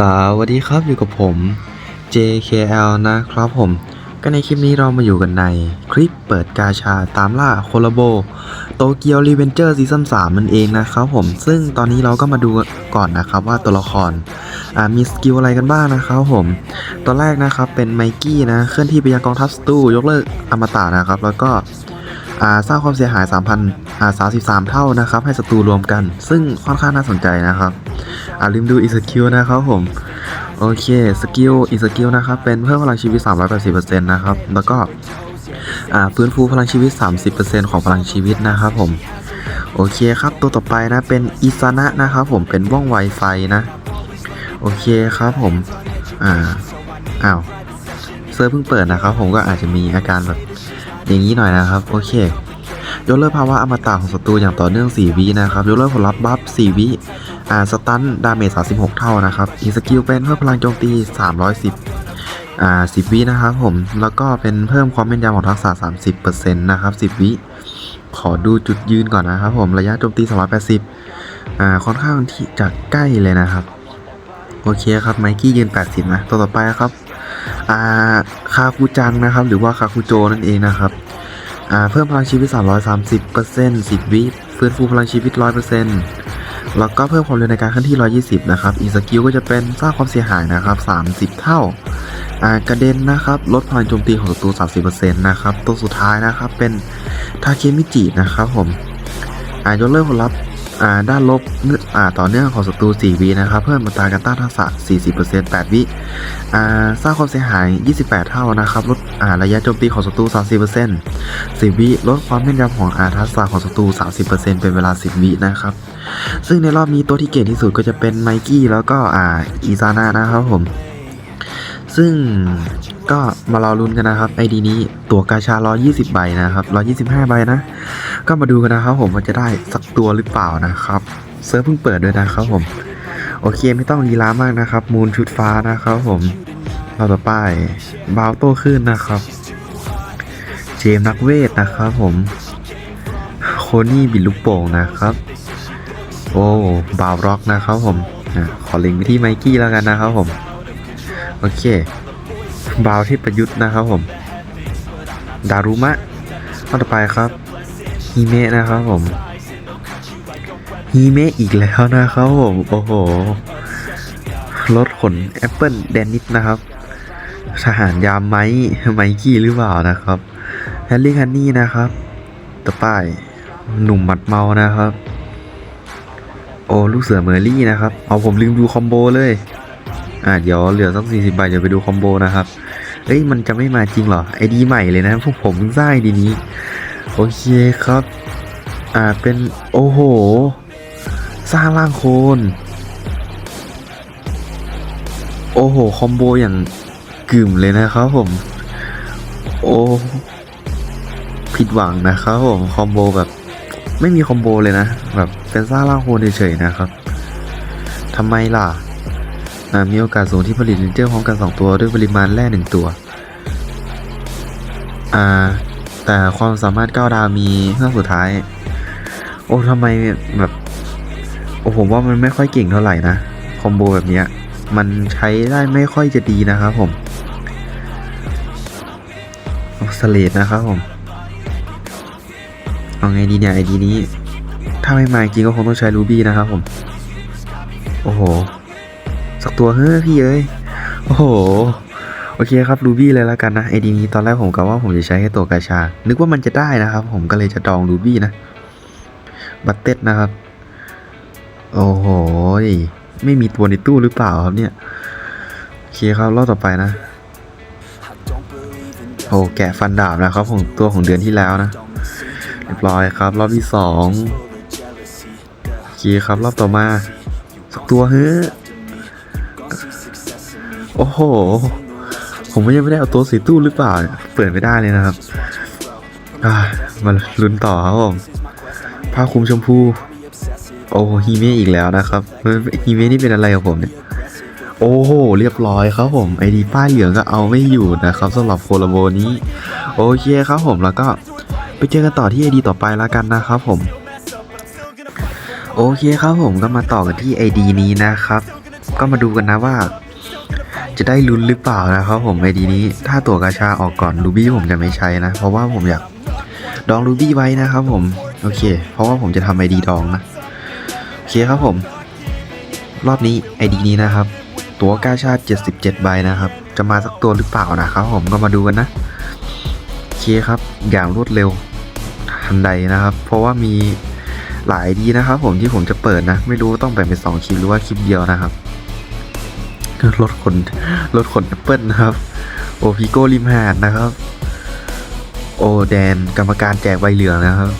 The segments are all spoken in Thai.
สวัสดีครับอยู่กับผม JKL นะครับผม ก็ในคลิปนี้เรามาอยู่กันในคลิปเปิดกาชาตามล่าโคลาโบโตเกียวรีเวนเจอร์ซีซั่น3มันเองนะครับผม ซึ่งตอนนี้เราก็มาดูก่อนนะครับว่าตัวละครมีสกิลอะไรกันบ้างนะครับผม ตัวแรกนะครับเป็นไมกี้นะ เคลื่อนที่ไปยังกองทัพสตูยกเลิกอมตะนะครับ แล้วก็ สร้างความเสียหาย 3,000อ่า33 เท่านะครับ ให้ศัตรูรวมกัน ซึ่งค่อนข้างน่าสนใจนะครับอ่าลืมดูอีสกิลนะครับผม โอเค สกิลอีสกิลนะครับ เป็นเพิ่มพลังชีวิต 380%นะครับ แล้วก็ฟื้นฟูพลังชีวิต 30%ของพลังชีวิตนะครับผม โอเคครับ ตัวต่อไปนะ เป็นอิซานะนะครับผม เป็นว่องไวไฟนะ โอเคครับผม อ่า อ้าว เซิร์ฟเพิ่งเปิดนะครับผมก็อาจจะมีอาการแบบ อย่างนี้หน่อยนะครับ โอเคยกเลิกภาวะอมตะของศัตรูอย่างต่อเนื่อง 4 วินะครับยกเลิกผลลัพธ์บัฟ 4 วิอ่าสตันดาเมจ 36 เท่านะครับอีสกิลเป็นเพิ่มพลังโจมตี 310อ่า10 วินะครับผม แล้วก็เป็นเพิ่มความแม่นยำของทักษะ 30%นะครับ 10 วิขอดูจุดยืนก่อนนะครับผมระยะโจมตี 280อ่าค่อนข้างที่จะใกล้เลยนะครับ โอเคครับไมกี้ยืน 80 นะ ตัวต่อไปครับ อ่าคาคูจังนะครับ หรือว่าคาคูโจนั่นเองนะครับอ่าเพิ่มพลังชีวิต 330% 10 วิฟื้นฟูพลังชีวิต 100%แล้วก็เพิ่มความเร็วในการเคลื่อนที่ 120 นะครับ อีกสกิลก็จะเป็นสร้างความเสียหายนะครับ 30 เท่า อ่ากระเด็นนะครับ ลดพลังโจมตีของศัตรู 30%นะครับ ตัวสุดท้ายนะครับ เป็นทาเคมิจินะครับผม อ่ายกเลิกผลลัพธ์ ด้านลบต่อเนื่องของศัตรู 4 วินะครับ เพิ่มอัตราการต้านทักษะ 40% 8 วิสร้างความเสียหาย 28 เท่านะครับ ลดระยะโจมตีของศัตรู 30% 10 วิ ลดความแม่นยำของอาทักษะของศัตรู 30%เป็นเวลา 10 วินะครับ ซึ่งในรอบนี้ตัวที่เก่งที่สุดก็จะเป็นไมกี้แล้วก็อาอีซาน่านะครับผม ซึ่งก็มารอลุ้นกันนะครับไอดีนี้ตัวกาชา 120 ใบนะครับ125 ใบนะ ก็มาดูกันนะครับผมว่าจะได้สักตัวหรือเปล่านะครับ เซิร์ฟเพิ่งเปิดด้วยนะครับผม โอเคไม่ต้องลีลามากนะครับ มูลชุดฟ้านะครับผมเราต่อไปบาวโต้ขึ้นนะครับ เจมส์นักเวทนะครับผมโคนี่บิดลูกโป่งนะครับ โอ้บาวร็อกนะครับผมขอลิงก์ไปที่ไมกี้แล้วกันนะครับผม โอเคบาวที่ประยุทธ์นะครับผมดารุมะข้อต่อไปครับฮิเมะนะครับผมฮิเมะอีกแล้วนะครับผมโอ้โหรถขนแอปเปิลแดนนิดนะครับ ทหารยามไม้ไมกี้หรือเปล่านะครับแฮร์รี่ฮันนี่นะครับต่อไปหนุ่มหมัดเมานะครับ โอ้ลูกเสือเมอรี่นะครับ เอาผมลืมดูคอมโบเลย อ่าเดี๋ยวเหลือสักสี่สิบใบเดี๋ยวไปดูคอมโบนะครับเอ้ยมันจะไม่มาจริงเหรอไอดีใหม่เลยนะพวกผมเพิ่งสร้างไอดีนี้ โอเคครับ อ่าเป็นโอ้โห สร้างร่างโคนโอ้โห คอมโบอย่างกึ่มเลยนะครับผม โอ้ผิดหวังนะครับผม คอมโบแบบ ไม่มีคอมโบเลยนะ แบบเป็นสร้างร่างโคนเฉยๆนะครับทำไมล่ะ มีโอกาสสูงที่ผลิตลินเจอร์พร้อมกัน 2 ตัวด้วยปริมาณแร่1ตัว อ่า แต่ความสามารถก้าดาวมีเครื่องสุดท้าย โอ้ทำไมแบบ โอ้ผมว่ามันไม่ค่อยเก่งเท่าไหร่นะคอมโบแบบนี้มันใช้ได้ไม่ค่อยจะดีนะครับผมสเลดนะครับผม เอาไงดีเนี่ยไอดีนี้ ถ้าไม่มาจริงก็คงต้องใช้รูบี้นะครับผม โอ้โห สักตัวเฮ้ยพี่เอ้ยโอ้โหโอเคครับรูบี้เลยแล้วกันนะไอดีนี้ตอนแรกผมกะว่าผมจะใช้แค่ตัวกาชา นึกว่ามันจะได้นะครับ ผมก็เลยจะดองรูบี้นะบัตเต็ดนะครับ โอ้โหไม่มีตัวในตู้หรือเปล่าครับเนี่ยโอเคครับรอบต่อไปนะโอ้แกะฟันดาบนะครับของตัวของเดือนที่แล้วนะเรียบร้อยครับ รอบที่สองโอเคครับรอบต่อมาสักตัวเฮ้ย โอ้โห ผมก็ยังไม่ได้เอาตัวสีตู้หรือเปล่า เปิดไม่ได้เลยนะครับมาลุ้นต่อครับผมผ้าคลุมชมพู โอ้โหฮีเมะอีกแล้วนะครับฮีเมะนี่เป็นอะไรกับผมเนี่ยโอ้โห เรียบร้อยครับผมไอดีป้ายเหลืองก็เอาไม่อยู่นะครับสำหรับโคลโบนี้ โอเคครับผมแล้วก็ไปเจอกันต่อที่ไอดีต่อไปแล้วกันนะครับผม โอเคครับผมก็มาต่อกันที่ ID นี้นะครับ ก็มาดูกันนะว่า จะได้ลุ้นหรือเปล่านะครับผมไอดีนี้ ถ้าตัวกาชาออกก่อนรูบี้ผมจะไม่ใช้นะ เพราะว่าผมอยากดองรูบี้ไว้นะครับผม โอเค เพราะว่าผมจะทำไอดีดองนะ โอเคครับผม รอบนี้ไอดีนี้นะครับ ตัวกาชาด77ใบนะครับ จะมาสักตัวหรือเปล่านะครับผมก็มาดูกันนะ โอเคครับ อย่างรวดเร็วทันใดนะครับ เพราะว่ามีหลายดีนะครับผมที่ผมจะเปิดนะ ไม่รู้ต้องแบ่งเป็นสองคลิปหรือว่าคลิปเดียวนะครับ รถขนรถขนแอปเปิลนะครับ โอพิโกริมหาดนะครับ โอแดนกรรมการแจกใบเหลืองนะครับ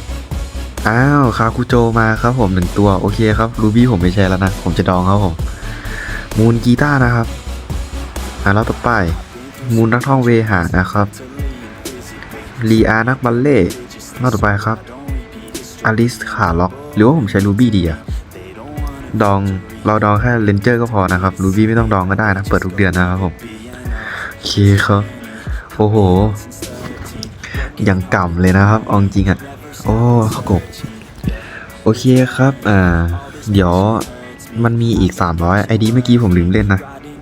อ้าวคาคุโจมาครับผมหนึ่งตัว โอเคครับรูบี้ผมไม่ใช่แล้วนะ ผมจะดองครับผม มูนกีตาร์นะครับอ่าแล้วต่อไป มูนนักท่องเวหานะครับลีอานักบัลเล่แล้วต่อไปครับอลิสขาล็อก หรือว่าผมใช้รูบี้ดีอะดอง เราดองแค่เลนเจอร์ก็พอนะครับรูบี้ไม่ต้องดองก็ได้นะ เปิดทุกเดือนนะครับผมโอเคครับ โอ้โห อย่างก่ำเลยนะครับอาจริงอะโอ้ขกบ โอเคครับ อ่า เดี๋ยวมันมีอีก 300 ID เมื่อกี้ผมลืมเล่นนะ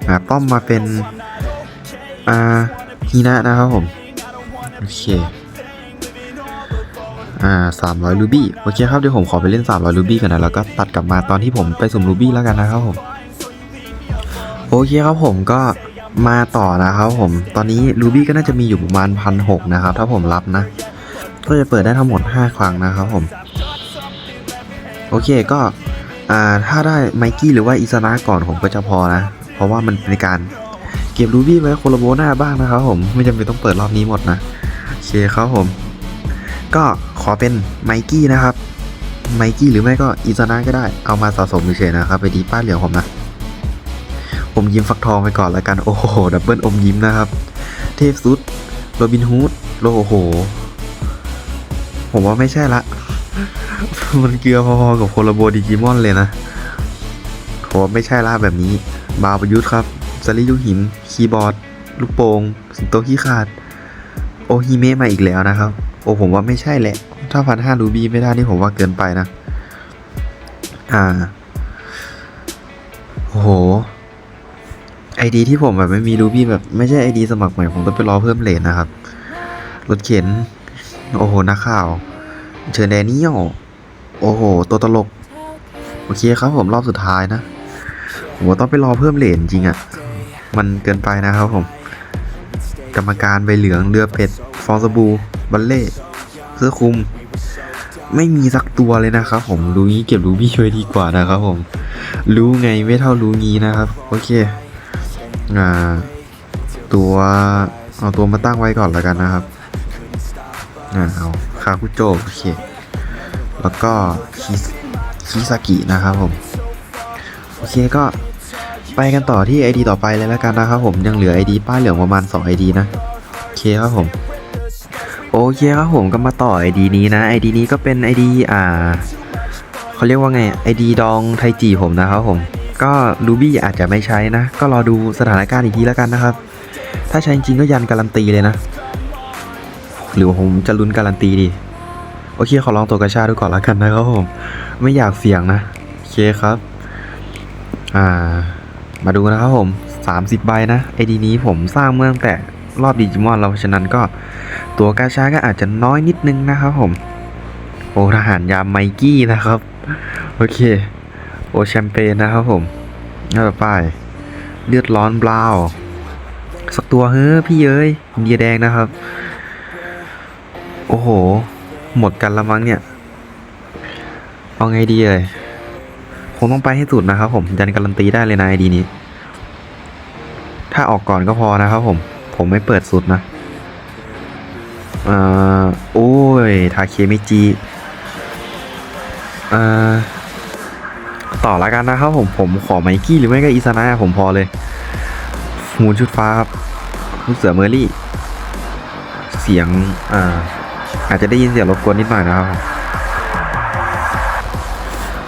อ่าป้อมมาเป็น อ่าฮีนะนะครับผม โอเค อ่า300รูบี้โอเคครับเดี๋ยวผมขอไปเล่น300รูบี้กันนะแล้วก็ตัดกลับมาตอนที่ผมไปสุ่มรูบี้แล้วกันนะครับผมโอเคครับผมก็มาต่อนะครับผม ตอนนี้รูบี้ก็น่าจะมีอยู่ประมาณพันหกนะครับ ถ้าผมรับนะ ก็จะเปิดได้ทั้งหมด 5 ครั้งนะครับผม โอเคก็อ่าถ้าได้ไมกี้หรือว่าอิสนะก่อนผมก็จะพอนะ เพราะว่ามันเป็นการเก็บรูบี้ไว้โคโลโบหน้าบ้างนะครับผม ไม่จำเป็นต้องเปิดรอบนี้หมดนะ โอเคครับผม ก็ขอเป็นไมกี้นะครับ ไมกี้หรือไม่ก็อิสนะก็ได้ เอามาสะสมเฉยๆนะครับ ไปดีป้าเหลืองผมนะผมยิ้มฟักทองไปก่อนแล้วกัน โอ้โห ดับเบิลอมยิ้มนะครับ เทพสุด โรบินฮูดโอ้โห ผมว่าไม่ใช่ละ มันเกลือพอๆกับโคโลโบดิจิมอนเลยนะผมว่าไม่ใช่ละแบบนี้ บาประยุทธ์ครับสลิยุหิน คีย์บอร์ด ลูกโป่งสิงโตขี้ขาด โอฮิเมะมาอีกแล้วนะครับ โอ้ผมว่าไม่ใช่แหละ ถ้าพันห้ารูบี้ไม่ได้นี่ผมว่าเกินไปนะ อ่า โอ้โห ไอดีที่ผมแบบไม่มีรูบี้แบบไม่ใช่ไอดีสมัครใหม่ผมต้องไปรอเพิ่มเลนนะครับ รถเข็น โอ้โหนักข่าว เชิญแดเนียลโอ้โห ตัวตลก โอเคครับผมรอบสุดท้ายนะผมต้องไปรอเพิ่มเหรียญจริงอะ่ะ มันเกินไปนะครับผม กรรมการใบเหลืองเรือเป็ด ฟองสบู่ บัลเล่เสื้อคลุม ไม่มีสักตัวเลยนะครับผมรู้งี้เก็บรูบี้ไว้ดีกว่านะครับผม รู้ไงไม่เท่ารู้งี้นะครับ โอเคอ่าตัวเอาตัวมาตั้งไว้ก่อนแล้วกันนะครับอ่าเอาคาคุโจโอเค แล้วก็คิสคิซากินะครับผม โอเคก็ไปกันต่อที่ ID ต่อไปเลยแล้วกันนะครับผมยังเหลือ ID ป้ายเหลืองประมาณ 2 ID นะ โอเคครับผม โอเคครับผมก็มาต่อ ID นี้นะ ID นี้ก็เป็น ID อ่าเขาเรียกว่าไง ID ดองไทจีผมนะครับผมก็รูบี้อาจจะไม่ใช้นะ ก็รอดูสถานการณ์อีกทีแล้วกันนะครับ ถ้าใช้จริงก็ยันการันตีเลยนะ หรือผมจะลุ้นการันตีดี โอเคขอลองตัวกระชาดูก่อนแล้วกันนะครับผม ไม่อยากเสี่ยงนะ โอเคครับ อ่า มาดูนะครับผม 30 ใบนะไอดีนี้ผมสร้างเมื่อตั้งแต่ รอบดิจิมอนเราฉะนั้นก็ตัวกาชาก็อาจจะน้อยนิดนึงนะครับผม โอทหารยามไมกี้นะครับ โอเค โอแชมเปญนะครับผมน่าต่อไป เลือดร้อนบราวสักตัวเฮ้อพี่เย้ยเดียแดงนะครับ โอ้โห หมดกันละมั้งเนี่ย เอาไงดีเลยคงต้องไปให้สุดนะครับผมยันการันตีได้เลยนะไอดีนี้ ถ้าออกก่อนก็พอนะครับผม ผมไม่เปิดสุดนะ เอ่อ โอ้ย ทาเคมิจิเอ่อ ต่อละกันนะครับผม ผมขอไมกี้หรือไม่ก็อิซานะผมพอเลย มูนชุดฟ้าครับ ลูกเสือเมอร์รี่ เสียง อ่า อาจจะได้ยินเสียงรบกวนนิดหน่อยนะครับ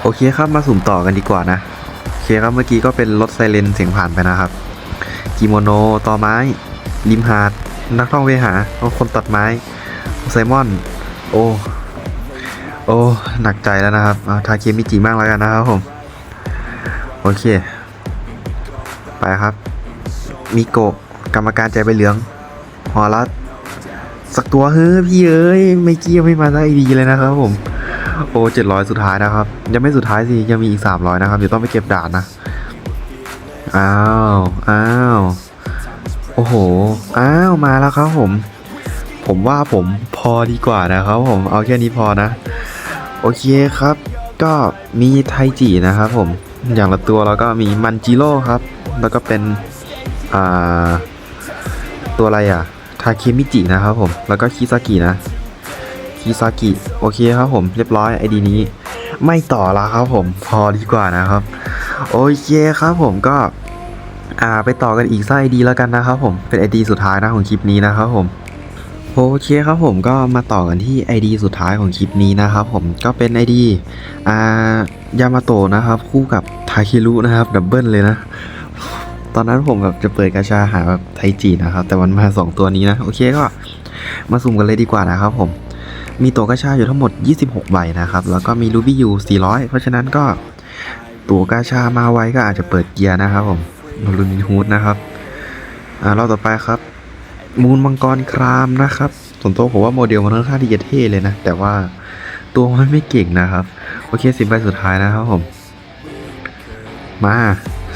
โอเคครับ มาสุ่มต่อกันดีกว่านะ โอเคครับ เมื่อกี้ก็เป็นรถไซเรนเสียงผ่านไปนะครับกิโมโน ต่อไม้ ริมหาด นักท่องเวหาคนตัดไม้ไซมอน โอ้ โอ้ หนักใจแล้วนะครับเอาทาเคมิจิมากแล้วกันนะครับผม โอเค ไปครับ มิโกะกรรมการใจใบเหลืองฮอลัสสักตัวเฮ้ยพี่เอ้ยไม่เกี้ยวไม่มาสักดีเลยนะครับผม โอ้เจ็ดร้อยสุดท้ายนะครับ ยังไม่สุดท้ายสิ ยังมีอีกสามร้อยนะครับ เดี๋ยวต้องไปเก็บด่านนะ อ้าว อ้าว โอ้โห อ้าวมาแล้วครับผม ผมว่าผมพอดีกว่านะครับผม เอาแค่นี้พอนะ โอเคครับ ก็มีไทจินะครับผม อย่างละตัวแล้วก็มีมันจิโร่ครับ แล้วก็เป็น อ่า ตัวอะไรอะ ทาเคมิจินะครับผม แล้วก็คิซากินะ คิซากิ โอเคครับผม เรียบร้อยไอดีนี้ ไม่ต่อแล้วครับผม พอดีกว่านะครับ โอเคครับผมก็ อ่าไปต่อกันอีกสักไอดีแล้วกันนะครับผมเป็นไอดีสุดท้ายนะของคลิปนี้นะครับผมโอเคครับผมก็มาต่อกันที่ ID สุดท้ายของคลิปนี้นะครับผมก็เป็น ID อ่ายามาโตะนะครับ คู่กับทาคิรุนะครับดับเบิลเลยนะตอนนั้นผมแบบจะเปิดกาชาหาแบบไทจินะครับ แต่มันมา 2 ตัวนี้นะ โอเคก็มาสุ่มกันเลยดีกว่านะครับผม มีตัวกาชาอยู่ทั้งหมด 26 ใบนะครับ แล้วก็มีรูบี้อยู่400 เพราะฉะนั้นก็ตัวกาชามาไว้ก็อาจจะเปิดเกียร์นะครับผม รุนินฮูดนะครับ อ่ารอบต่อไปครับ มูลมังกรครามนะครับส่วนตัวผมว่าโมเดลมันค่อนข้างที่จะเท่เลยนะ แต่ว่าตัวมันไม่เก่งนะครับ โอเคสิบใบสุดท้ายนะครับผม มา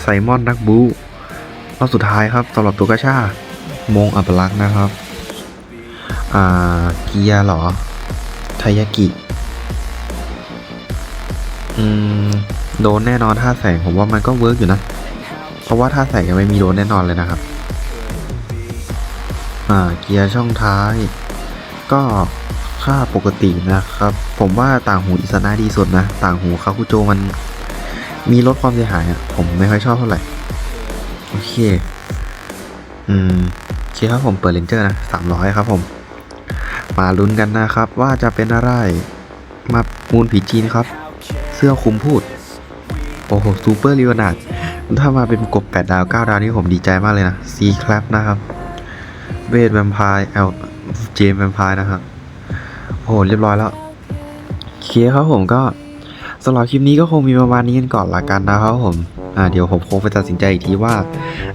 ไซมอนนักบูรอบสุดท้ายครับสำหรับตัวกระชามงอัปลักษณ์นะครับ อ่าเกียร์เหรอไทยากิ อืม โดนแน่นอนท่าแสงผมว่ามันก็เวิร์กอยู่นะ เพราะว่าท่าแสงยังไม่มีโดนแน่นอนเลยนะครับ อ่าเกียร์ช่องท้าย ก็ค่าปกตินะครับ ผมว่าต่างหูอิสนาดีสุดนะ ต่างหูคาคุโจมันมีลดความเสียหายอะผมไม่ค่อยชอบเท่าไหร่ โอเค อืมโอเคครับผมเปิดเลนเจอร์นะสามร้อยครับผม มาลุ้นกันนะครับว่าจะเป็นอะไร มามูลผีจีนครับ เสื้อคุมพูด โอ้โหซูเปอร์ลีวนาด ถ้ามาเป็นกบแปดดาวเก้าดาวนี่ผมดีใจมากเลยนะซีคลปนะครับเวทแวมไพร์เอลเจมแวมไพร์นะครับโอ้โหเรียบร้อยแล้วโอเคครับผมก็สำหรับคลิปนี้ก็คงมีประมาณนี้กันก่อนละกันนะครับผมอ่าเดี๋ยวผมคงไปตัดสินใจอีกทีว่า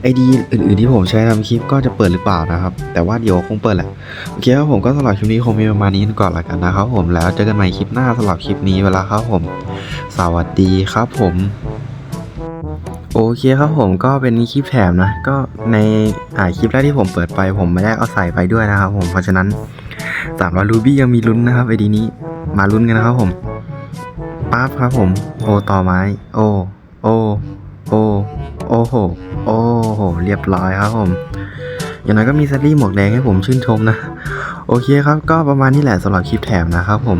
ไอดีอื่นๆที่ผมใช้ทำคลิปก็จะเปิดหรือเปล่านะครับ แต่ว่าเดี๋ยวคงเปิดแหละโอเคครับผมก็สำหรับคลิปนี้คงมีประมาณนี้กันก่อนละกันนะครับผมแล้วเจอกันใหม่คลิปหน้าสำหรับคลิปนี้เวลาครับผม สวัสดีครับผม โอเคครับผมก็เป็นคลิปแถมนะ ก็ในอ่าคลิปแรกที่ผมเปิดไป ผมไม่ได้เอาใส่ไปด้วยนะครับผมเพราะฉะนั้นสามร้อยรูบี้ยังมีลุ้นนะครับไอดีนี้มาลุ้นกันนะครับผมปั๊บครับผม โอต่อไม้ โอ โอ โอ โอโห โอ้โห เรียบร้อยครับผม อย่างนั้นก็มีซัลลี่หมวกแดงให้ผมชื่นชมนะ โอเคครับ ก็ประมาณนี้แหละสำหรับคลิปแถมนะครับผม